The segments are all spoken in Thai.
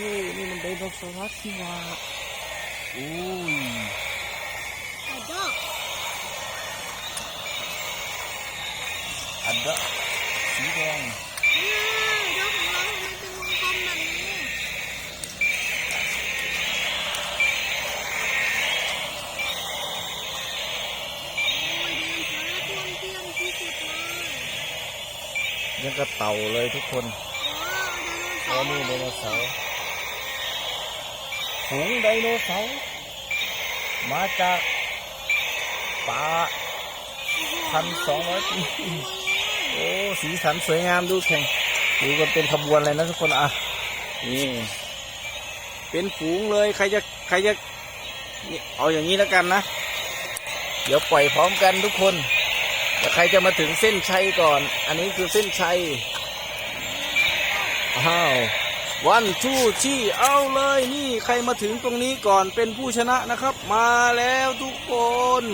นี่มันไดโนเสาร์ที่ว่าโอ้ยไอ้ดอกอันเดะสีแดงเนี่ยดอกของเราทำไมเป็นวงกลมแบบนี้โอ้ยเดินช้าต้วมเตี้ยมที่สุดเลยยังกระเต่าเลยทุกคนว้าวอ๋อนี่ไดโนเสาร์ ฝูงไดโนเสาร์มาจากป่าพันสองร้อยปีโอ้สีสันสวยงามดูแข่งดูกันเป็นขบวนเลยนะทุกคนอะนี่เป็นฝูงเลยใครจะใครจะเอาอย่างนี้แล้วกันนะ เดี๋ยวปล่อยพร้อมกันทุกคนแต่ใครจะมาถึงเส้นชัยก่อน อันนี้คือเส้นชัยอ้าว วันชูชี่เอาเลยนี่ใครมาถึงตรงนี้ก่อนเป็นผู้ชนะนะครับ มาแล้วทุกคน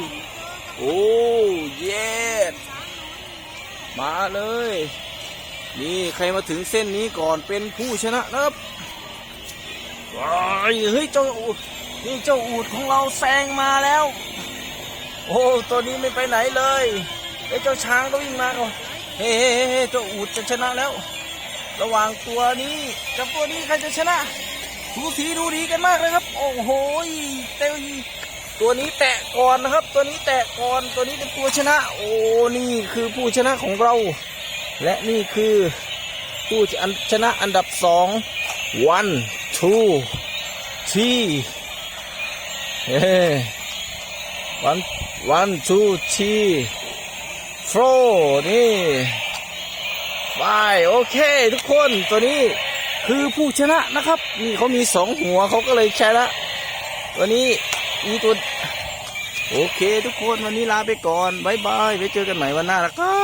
โอ้เย้มาเลย นี่ใครมาถึงเส้นนี้ก่อนเป็นผู้ชนะนะครับว้ายเฮ้ยเจ้าอูดนี่เจ้าอูดของเราแซงมาแล้ว โอ้ตัวนี้ไม่ไปไหนเลยไอ้เจ้าช้างก็วิ่งมาก่อนเฮ้เฮ้เฮ้เฮ้เจ้าอูดจะชนะแล้ว ระหว่างตัวนี้กับตัวนี้ใครจะชนะดูสีดูดีกันมากเลยครับ โอ้โหเต้ยตัวนี้แตะก่อนนะครับ ตัวนี้แตะก่อนตัวนี้เป็นตัวชนะ โอ้นี่คือผู้ชนะของเรา และนี่คือผู้ชนะอันดับสอง one two three เฮ้ one one two three four นี่ายโอเค ทุกคนตัวนี้คือผู้ชนะนะครับนี่เขามีสองหัวเขาก็เลยชนะตัวนี้มีตัวโอเค ทุกคนวันนี้ลาไปก่อนบายบายไว้เจอกันใหม่วันหน้านะครับ